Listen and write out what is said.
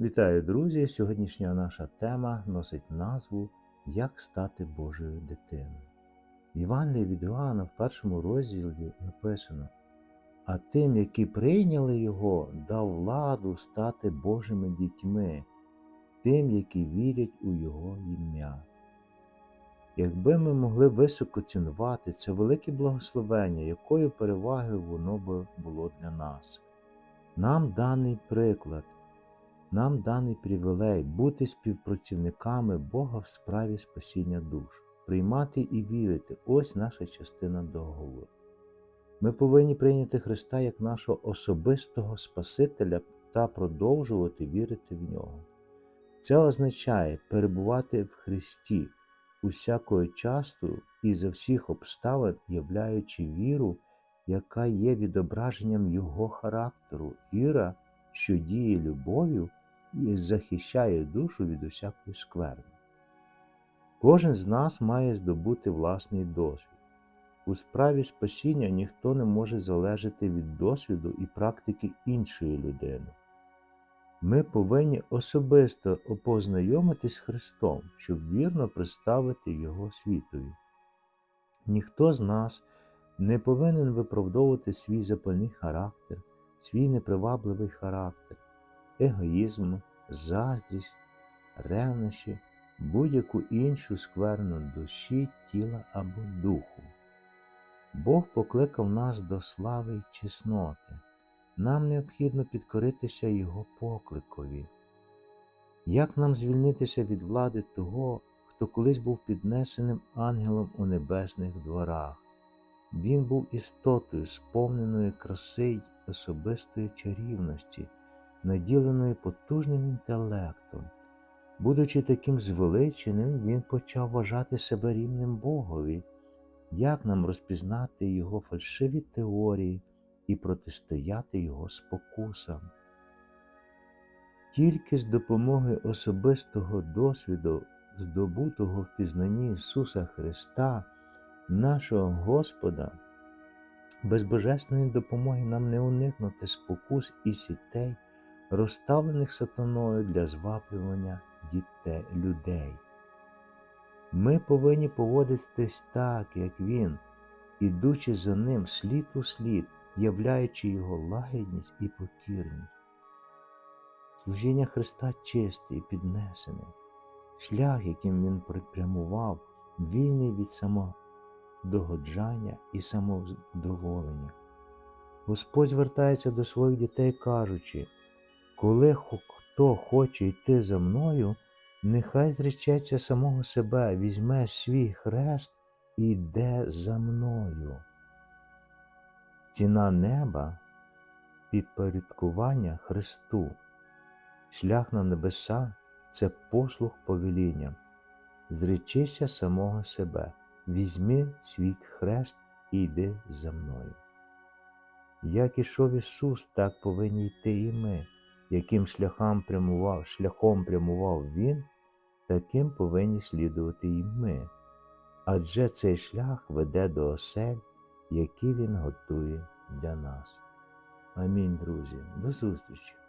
Вітаю, друзі! Сьогоднішня наша тема носить назву Як стати Божою дитиною. В від Іоанна в першому розділі написано: А тим, які прийняли Його, дав владу стати Божими дітьми, тим, які вірять у Його ім'я. Якби ми могли високо цінувати це велике благословення, якою перевагою воно би було для нас. Нам даний приклад. Нам даний привілей бути співпрацівниками Бога в справі спасіння душ, приймати і вірити ось наша частина договору. Ми повинні прийняти Христа як нашого особистого Спасителя та продовжувати вірити в Нього. Це означає перебувати в Христі усякою часто і за всіх обставин, являючи віру, яка є відображенням Його характеру, віра, що діє любов'ю і захищає душу від усякої скверни. Кожен з нас має здобути власний досвід. У справі спасіння ніхто не може залежати від досвіду і практики іншої людини. Ми повинні особисто опознайомитись з Христом, щоб вірно представити Його світові. Ніхто з нас не повинен виправдовувати свій запальний характер, свій непривабливий характер егоїзм, заздрість, ревнощі, будь-яку іншу скверну душі, тіла або духу. Бог покликав нас до слави й чесноти. Нам необхідно підкоритися Його покликові. Як нам звільнитися від влади того, хто колись був піднесеним ангелом у небесних дворах? Він був істотою, сповненою краси й особистої чарівності наділеною потужним інтелектом. Будучи таким звеличеним, він почав вважати себе рівним Богові. Як нам розпізнати його фальшиві теорії і протистояти його спокусам? Тільки з допомогою особистого досвіду, здобутого в пізнанні Ісуса Христа, нашого Господа, без божественної допомоги нам не уникнути спокус і сітей розставлених сатаною для зваблювання дітей людей. Ми повинні поводитись так, як він, ідучи за ним слід у слід, являючи його лагідність і покірність. Служіння Христа чисте і піднесене, шлях, яким Він припрямував, вільний від самодогоджання і самовдоволення. Господь звертається до своїх дітей, кажучи, коли хто хоче йти за мною, нехай зречеться самого себе, візьме свій хрест і йде за мною. Ціна неба підпорядкування Христу, шлях на небеса це послуг повеління. Зречися самого себе, візьми свій хрест і йди за мною. Як ішов Ісус, так повинні йти і ми яким шляхом прямував, шляхом прямував він, таким повинні слідувати і ми. Адже цей шлях веде до осель, які він готує для нас. Амінь, друзі. До зустрічі!